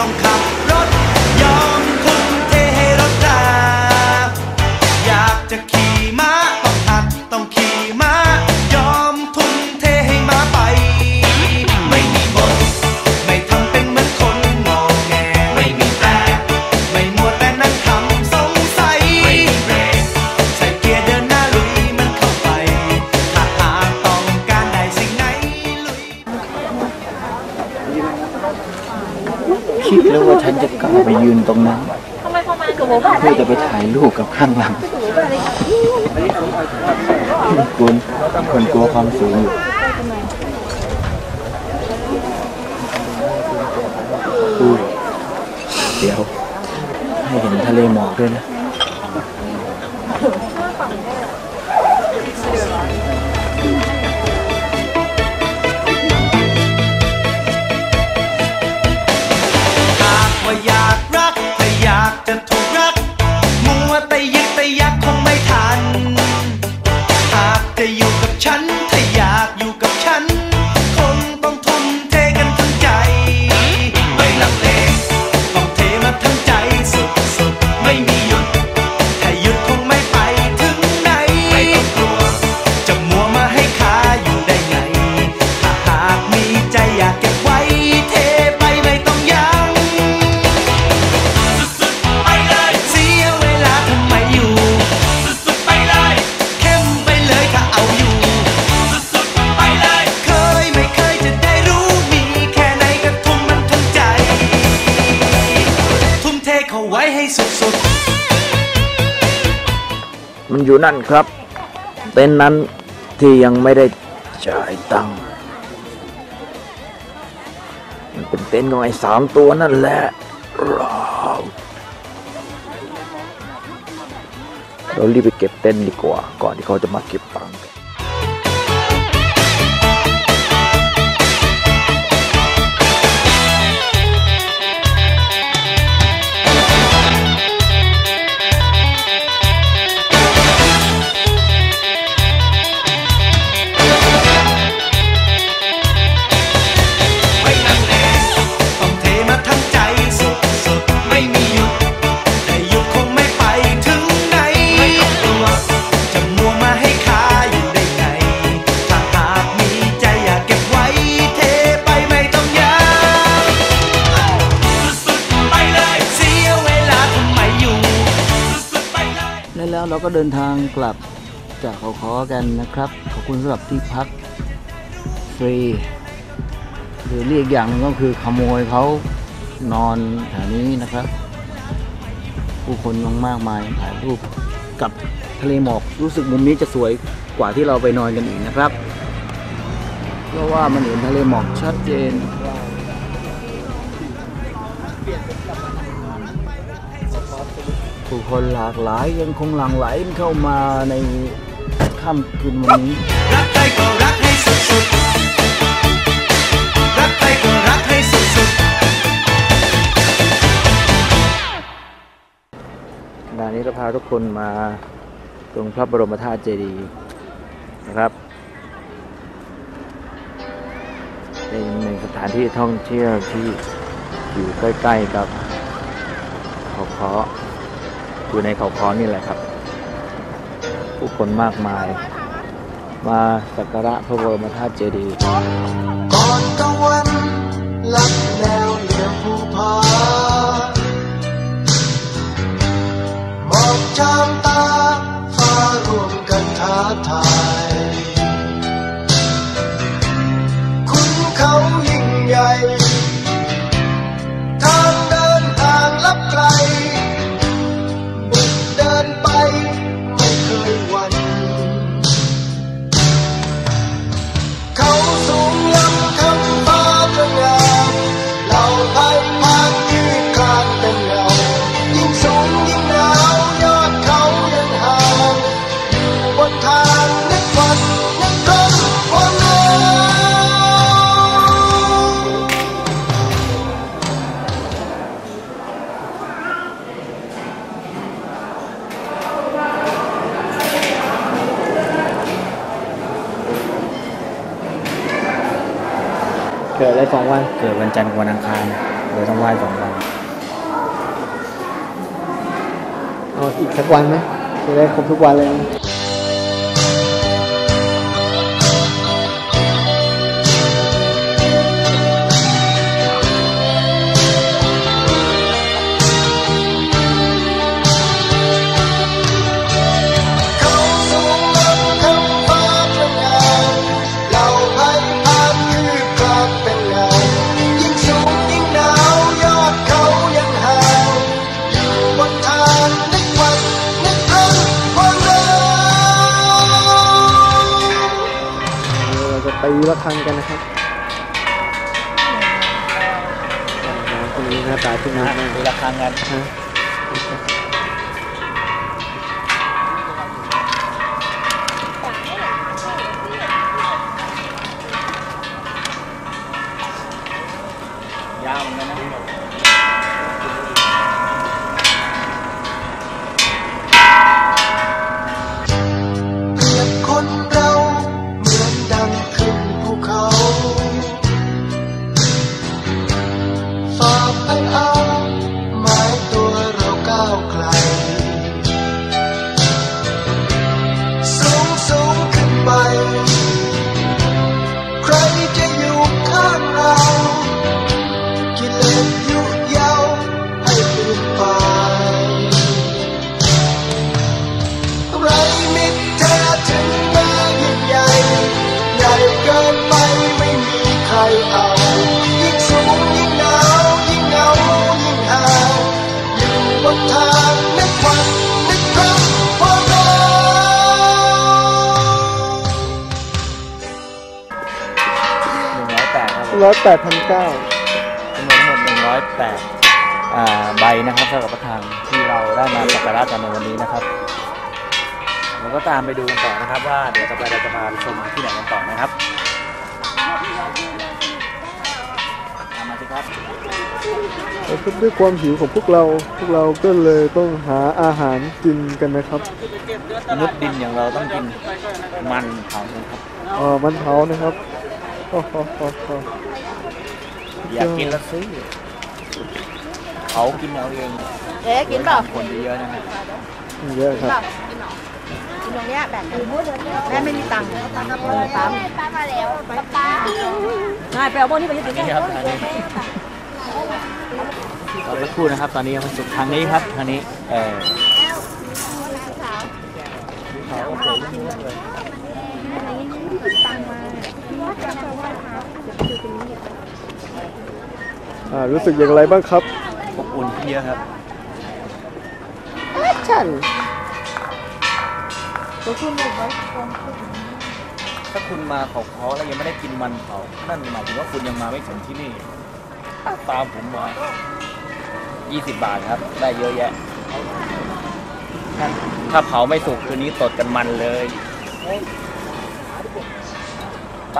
don't come. คิดเลยว่าฉันจะกล้าไปยืนตรงนั้นเพื่อจะไปถ่ายรูปกับข้างหลังคุณคนกลัวความสูงอยู่อุ้ยเดี๋ยวให้เห็นทะเลหมอกด้วยนะ จะอยู่กับฉัน อยู่นั่นครับ เต็นนั้นที่ยังไม่ได้จ่ายตังค์มันเป็นเต็นของไอ้สามตัวนั่นแหละเราเรารีบไปเก็บเต็นดีกว่า ก่อนที่เขาจะมาเก็บตังค์ และแล้วเราก็เดินทางกลับจากเขาคอกันนะครับ ขอบคุณสำหรับที่พักฟรีหรือเรียกอย่างหนึงก็คือขโมยเขานอนแถวนี้นะครับ ผู้คนยังมากมายถ่ายรูปกับทะเลหมอกรู้สึกมุมนี้จะสวยกว่าที่เราไปนอนกันอีกนะครับ เพราะว่ามันเห็นทะเลหมอกชัดเจน ผู้คนหลากหลายยังคงหลั่งไหลเข้ามาในค่ำคืนวันนี้ รักใครก็รักให้สุดๆ รักใครก็รักให้สุดๆขณะนี้เราพาทุกคนมาตรงพระบรมธาตุเจดีย์นะครับเป็นหนึ่งสถานที่ท่องเที่ยวที่อยู่ใกล้ ๆ กับเขาเคาะ อยู่ในเขาค้อนี่แหละครับ ผู้คนมากมาย มาสักการะพระบรมธาตุเจดีย์ เกิดอะไรสองวัน เกิดวันจันทร์กับวันอังคารเลยต้องไหว้สองวันเอาอีกสักวันไหมจะได้ครบทุกวันเลย ตีระฆังกันนะครับน้องคนนี้หน้าตาที่น่าอะมากตีละครั้งกัน อยแปดพันเก้าจำนวนทั้งหมดหนึ่งร้อยแปดอ่าใบนะครับสำหรับประธานที่เราได้มาสักการะกันในวันนี้นะครับเราก็ตามไปดูกันต่อนะครับ ว่าเดี๋ยวต่อไปเราจะพาไปชมที่ไหนกันต่อนะครับตามมาสิครับด้วยความหิวของพวกเราพวกเราก็เลยต้องหาอาหารกินกันนะครับมนุษย์ดินอย่างเราต้องกินมันเผานะครับเออมันเผานะครับ โอ้โหโอ้โหอยากกินแล้วซื้อเผากินเอาเองเอ๊ะกินเปล่าคนเยอะๆนะฮะเยอะคเปรับล่ากินเหรอกินตรงเนี้ยแบ่งกันแม่ไม่มีตังค์ตังค์ปั๊มป้ามาแล้วป้าง่ายไปเอาพวกนี้ไปกินนี่ครับทางนี้เราไปพูดนะครับ ตอนนี้มาสุดทางนี้ครับทางนี้ เอออ่า รู้สึกอย่างไรบ้างครับอบอุ่นขึ้นเยอะครับฉันถ้าคุณมาเขาเขาแล้วยังไม่ได้กินมันเผานั่นหมายถึงว่าคุณยังมาไม่ถึงที่นี่อะตามผมมา20 บาทครับ ได้เยอะแยะ ถ้าเผาไม่สุกคืนนี้ตดกันมันเลยไป